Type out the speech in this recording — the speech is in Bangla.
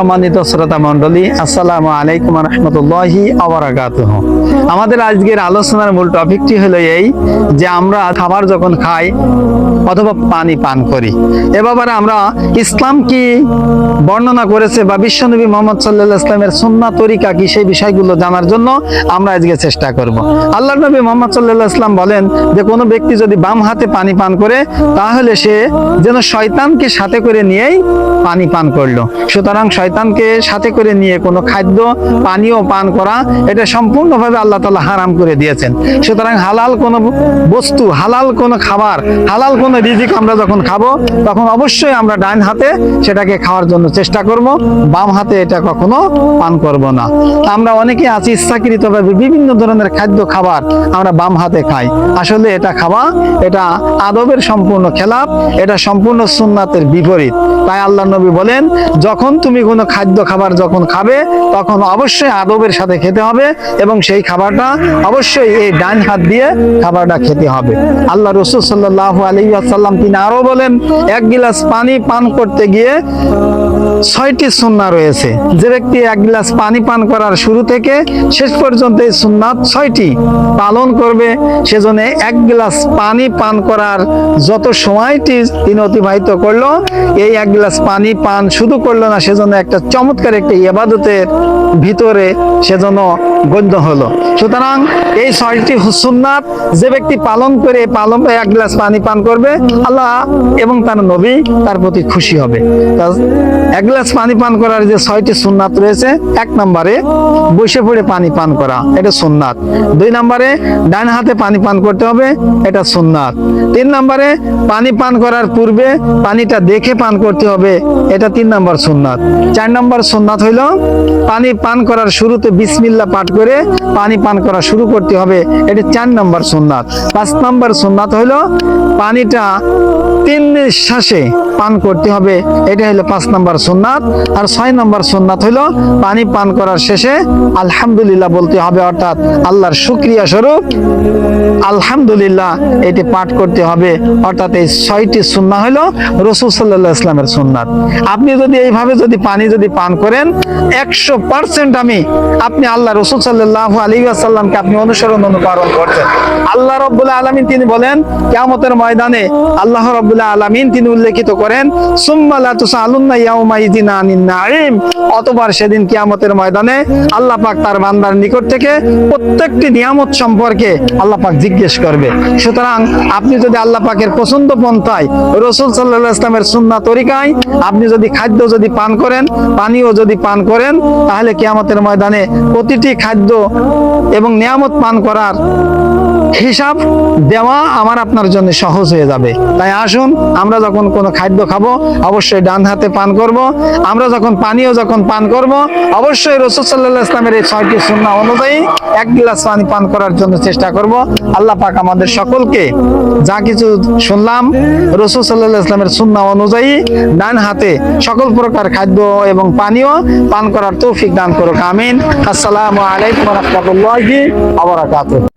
সম্মানিত শ্রোতা মণ্ডলী, আসসালামু আলাইকুম রহমতুল্লাহি আবরাকাতুহ। আমাদের আজকের আলোচনার মূল টপিকটি হলো এই যে আমরা খাবার যখন খাই অথবা পানি পান করি। এ ব্যাপারে আমরা ইসলাম কি বর্ণনা করেছে বা বিশ্বনবী মোহাম্মদ সাল্লাহ ইসলামের সুন্না তরিকা কি সেই বিষয়গুলো জানার জন্য আমরা আজকে চেষ্টা করব। আল্লাহ নবী মোহাম্মদ সাল্লাহ ইসলাম বলেন যে কোনো ব্যক্তি যদি বাম হাতে পানি পান করে, তাহলে সে যেন শয়তানকে সাথে করে নিয়েই পানি পান করল। সুতরাং শয়তানকে সাথে করে নিয়ে কোনো খাদ্য, পানীয় পান করা, এটা সম্পূর্ণভাবে আল্লাহ তালা হারাম করে দিয়েছেন। সুতরাং হালাল কোনো বস্তু, হালাল কোনো খাবার, হালাল কোনো রিজিক আমরা যখন খাব, তখন অবশ্যই আমরা ডান হাতে সেটাকে খাওয়ার জন্য চেষ্টা করব, বাম হাতে এটা কখনো পান করব না। আমরা অনেকে আছি ইচ্ছাকৃতভাবে বিভিন্ন ধরনের খাদ্য খাবার আমরা বাম হাতে খাই। আসলে এটা খাওয়া, এটা আদবের সম্পূর্ণ খেলাপ, এটা সম্পূর্ণ সুন্নাতের বিপরীত। তাই আল্লাহ নবী বলেন, যখন তুমি কোনো খাদ্য খাবার যখন খাবে, তখন অবশ্যই আদবের সাথে খেতে হবে এবং সেই খাবারটা অবশ্যই এই ডান হাত দিয়ে খাবারটা খেতে হবে। আল্লাহ রসুল সাল্লাহ আলী আসাল্লাম তিনি আরও বলেন, এক গিলাস পানি পান করতে গিয়ে ছয়টি সুন্না রয়েছে। যে ব্যক্তি এক গ্লাস পানি পান করার শুরু থেকে শেষ পর্যন্ত এই সুন্নাত ছয়টি পালন করবে, সেজন্য এক গ্লাস পানি পান করার যত সময়টি তিনি অতিবাহিত করল, এই এক গ্লাস পানি পান শুধু করল না, সেজন্য একটা চমৎকার একটা ইবাদতের ভিতরে সেজন্য গণ্য হলো। সুতরাং এই ছয়টি সুন্নাত যে ব্যক্তি পালন করে, পালন এক গ্লাস পানি পান করবে, আল্লাহ এবং তার নবী তার প্রতি খুশি হবে। এক গ্লাস পানি পান করার যে ছয়টি সুন্নাত রয়েছে, এক নম্বরে বসে পড়ে পানি পান করা, এটা সুন্নাত। দুই নম্বরে ডান হাতে পানি পান করতে হবে, এটা সুন্নাত। তিন নম্বরে পানি পান করার পূর্বে পানিটা দেখে পান করতে হবে, এটা তিন নম্বর সুন্নাত। চার নম্বর সুন্নাত হইল, পানি পান করার শুরুতে বিসমিল্লা পাঠ করে পানি পান করা শুরু করতে হবে। এটা চার নম্বর সুন্নাত। পাঁচ নম্বর সুন্নাত হইল পানিটা তিন নিঃশ্বাসে পান করতে হবে। এটা হলো পাঁচ নম্বর সুন্নাত। আর ছয় নম্বর সুন্নাত হলো পানি পান করার শেষে আলহামদুলিল্লাহ বলতে হবে, অর্থাৎ আল্লাহর শুক্রিয়া স্বরূপ আলহামদুলিল্লাহ এটি পাঠ করতে হবে। অর্থাৎ এই ছয়টি সুন্না হলো রসুল সাল্লাহ ইসলামের সুন্নাত। আপনি যদি এইভাবে যদি পানি যদি পান করেন, একশো পার্সেন্ট আমি, আপনি আল্লাহ রসুল সাল্লাহ আলী আসাল্লামকে আপনি অনুসরণ অনুকরণ করছেন। আল্লাহ আলমিন তিনি বলেন কেমতের ময়দানে আল্লাহ আলমিন তিনি উল্লেখিত করেন অতবার সেদিন কিয়ামতের ময়দানে আল্লাহ পাক তার বান্দার নিকট থেকে প্রত্যেকটি নিয়ামত সম্পর্কে আল্লাহ পাক জিজ্ঞেস করবে। সুতরাং আপনি যদি আল্লাহ পাকের পছন্দ পন্থায় রসুল সাল্লাহ ইসলামের সুন্না তরিকায় আপনি যদি খাদ্য যদি পান করেন, পানীয় যদি পান করেন, তাহলে কিয়ামতের ময়দানে প্রতিটি খাদ্য এবং নিয়ামত পান করার হিসাব দেওয়া আমার আপনার জন্য সহজ হয়ে যাবে। তাই আসুন, আমরা যখন কোনো খাদ্য খাব, অবশ্যই ডান হাতে পান করব। আমরা যখন পানীয় যখন পান করব, অবশ্যই রসুল সাল্লাহ ইসলামের এই ছয়টি সুন্না অনুযায়ী এক গিলাস পানি পান করার জন্য চেষ্টা করব। আল্লাহ পাক আমাদের সকলকে যা কিছু শুনলাম রসুল সাল্লাহ ইসলামের সুন্না অনুযায়ী ডান হাতে সকল প্রকার খাদ্য এবং পানীয় পান করার তৌফিক দান করুক। আমিন। আসসালামু আলাইকুম রহমতুল্লাহি আবরাকাতুহ